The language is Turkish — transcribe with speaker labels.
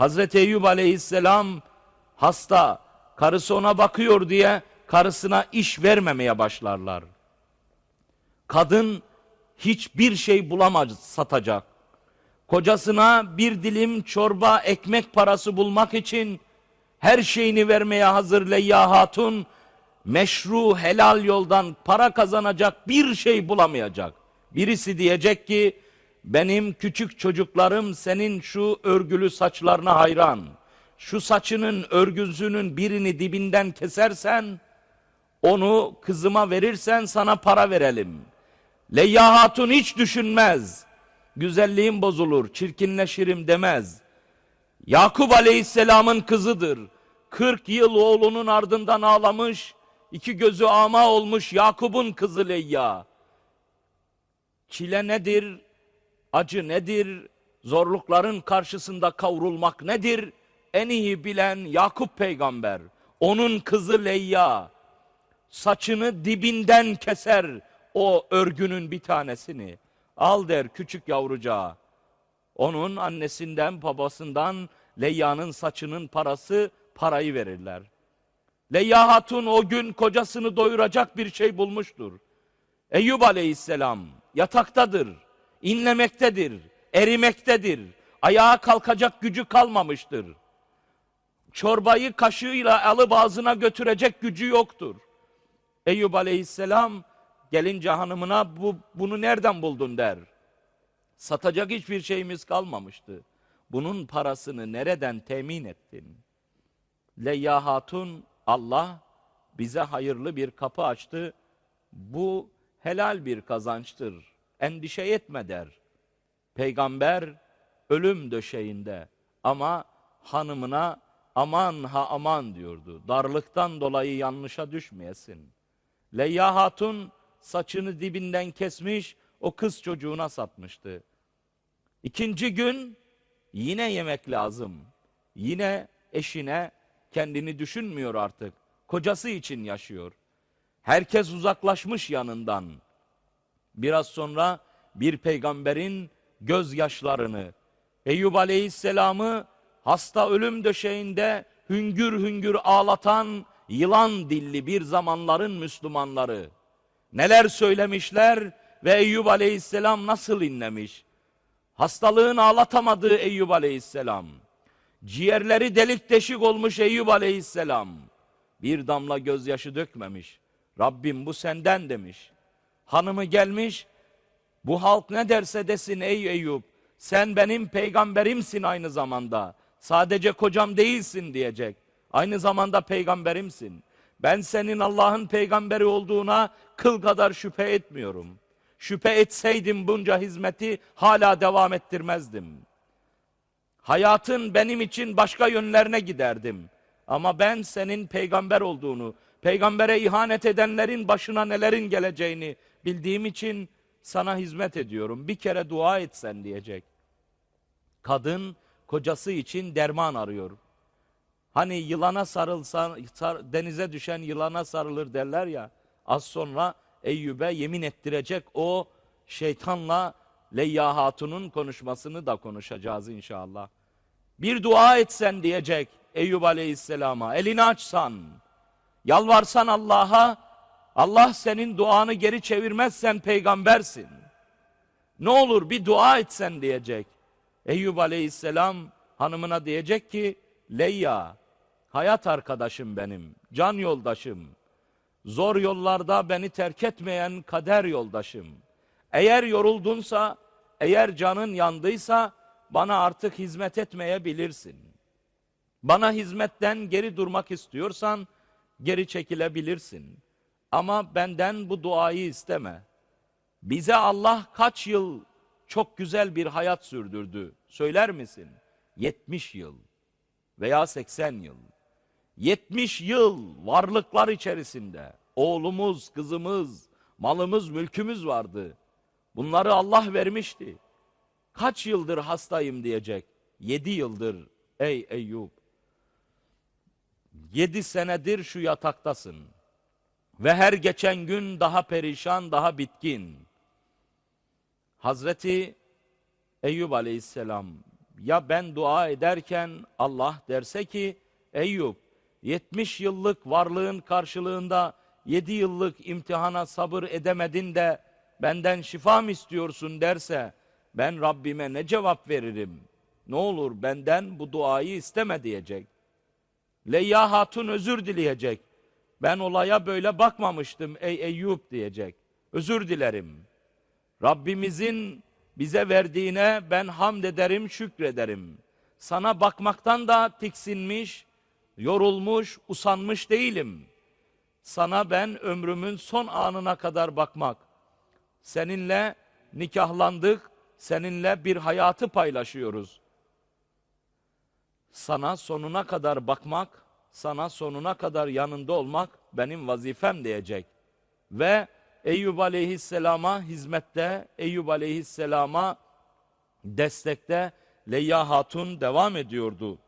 Speaker 1: Hazreti Eyüp aleyhisselam hasta, karısı ona bakıyor diye karısına iş vermemeye başlarlar. Kadın hiçbir şey bulamaz satacak. Kocasına bir dilim çorba ekmek parası bulmak için her şeyini vermeye hazır Leyya Hatun meşru helal yoldan para kazanacak bir şey bulamayacak. Birisi diyecek ki benim küçük çocuklarım senin şu örgülü saçlarına hayran. Şu saçının örgüsünün birini dibinden kesersen onu kızıma verirsen sana para verelim. Leyya Hatun hiç düşünmez. Güzelliğim bozulur, çirkinleşirim demez. Yakup Aleyhisselam'ın kızıdır. 40 yıl oğlunun ardından ağlamış, iki gözü ama olmuş Yakup'un kızı Leyya. Çile nedir? Acı nedir? Zorlukların karşısında kavrulmak nedir? En iyi bilen Yakup peygamber. Onun kızı Leyya. Saçını dibinden keser o örgünün bir tanesini. Al der küçük yavrucağa. Onun annesinden babasından Leyya'nın saçının parası parayı verirler. Leyya Hatun o gün kocasını doyuracak bir şey bulmuştur. Eyüp aleyhisselam yataktadır, inlemektedir, erimektedir. Ayağa kalkacak gücü kalmamıştır. Çorbayı kaşığıyla alıp ağzına götürecek gücü yoktur. Eyüp aleyhisselam gelince hanımına bu, bunu nereden buldun der. Satacak hiçbir şeyimiz kalmamıştı. Bunun parasını nereden temin ettin? Leyya Hatun Allah bize hayırlı bir kapı açtı. Bu helal bir kazançtır. Endişe etme der. Peygamber ölüm döşeğinde ama hanımına aman ha aman diyordu. Darlıktan dolayı yanlışa düşmeyesin. Leyya Hatun saçını dibinden kesmiş o kız çocuğuna satmıştı. İkinci gün yine yemek lazım. Yine eşine kendini düşünmüyor artık. Kocası için yaşıyor. Herkes uzaklaşmış yanından. Biraz sonra bir peygamberin gözyaşlarını, Eyüp Aleyhisselam'ı hasta ölüm döşeğinde hüngür hüngür ağlatan yılan dilli bir zamanların Müslümanları. Neler söylemişler ve Eyüp Aleyhisselam nasıl inlemiş? Hastalığın ağlatamadığı Eyüp Aleyhisselam. Ciğerleri delik deşik olmuş Eyüp Aleyhisselam. Bir damla gözyaşı dökmemiş. Rabbim bu senden demiş. Hanımı gelmiş. Bu halk ne derse desin ey Eyüp. Sen benim peygamberimsin aynı zamanda. Sadece kocam değilsin diyecek. Aynı zamanda peygamberimsin. Ben senin Allah'ın peygamberi olduğuna kıl kadar şüphe etmiyorum. Şüphe etseydim bunca hizmeti hala devam ettirmezdim. Hayatın benim için başka yönlerine giderdim. Ama ben senin peygamber olduğunu, peygambere ihanet edenlerin başına nelerin geleceğini bildiğim için sana hizmet ediyorum. Bir kere dua etsen diyecek. Kadın kocası için derman arıyor. Hani yılana sarılsa, sar- denize düşen yılana sarılır derler ya. Az sonra Eyyub'e yemin ettirecek o şeytanla Leyya Hatun'un konuşmasını da konuşacağız inşallah. Bir dua etsen diyecek Eyüp Aleyhisselam'a. Elini açsan, yalvarsan Allah'a, Allah senin duanı geri çevirmezsen peygambersin. Ne olur bir dua etsen diyecek. Eyüp Aleyhisselam hanımına diyecek ki, Leyya, hayat arkadaşım benim, can yoldaşım. Zor yollarda beni terk etmeyen kader yoldaşım. Eğer yoruldunsa, eğer canın yandıysa bana artık hizmet etmeyebilirsin. Bana hizmetten geri durmak istiyorsan geri çekilebilirsin. Ama benden bu duayı isteme. Bize Allah kaç yıl çok güzel bir hayat sürdürdü. Söyler misin? 70 yıl veya 80 yıl. 70 yıl varlıklar içerisinde oğlumuz, kızımız, malımız, mülkümüz vardı. Bunları Allah vermişti. Kaç yıldır hastayım diyecek. 7 yıldır ey Eyüp. 7 senedir şu yataktasın. Ve her geçen gün daha perişan, daha bitkin. Hazreti Eyüp Aleyhisselam Ya ben dua ederken Allah derse ki Eyüp 70 yıllık varlığın karşılığında 7 yıllık imtihana sabır edemedin de benden şifa mı istiyorsun derse ben Rabbime ne cevap veririm? Ne olur benden bu duayı isteme diyecek. Leyya Hatun özür dileyecek. Ben olaya böyle bakmamıştım ey Eyüp diyecek. Özür dilerim. Rabbimizin bize verdiğine ben hamd ederim, şükrederim. Sana bakmaktan da tiksinmiş, yorulmuş, usanmış değilim. Sana ben ömrümün son anına kadar bakmak. Seninle nikahlandık, seninle bir hayatı paylaşıyoruz. Sana sonuna kadar bakmak, sana sonuna kadar yanında olmak benim vazifem diyecek. Ve Eyüp aleyhisselama hizmette, Eyüp aleyhisselama destekte Leyya Hatun devam ediyordu.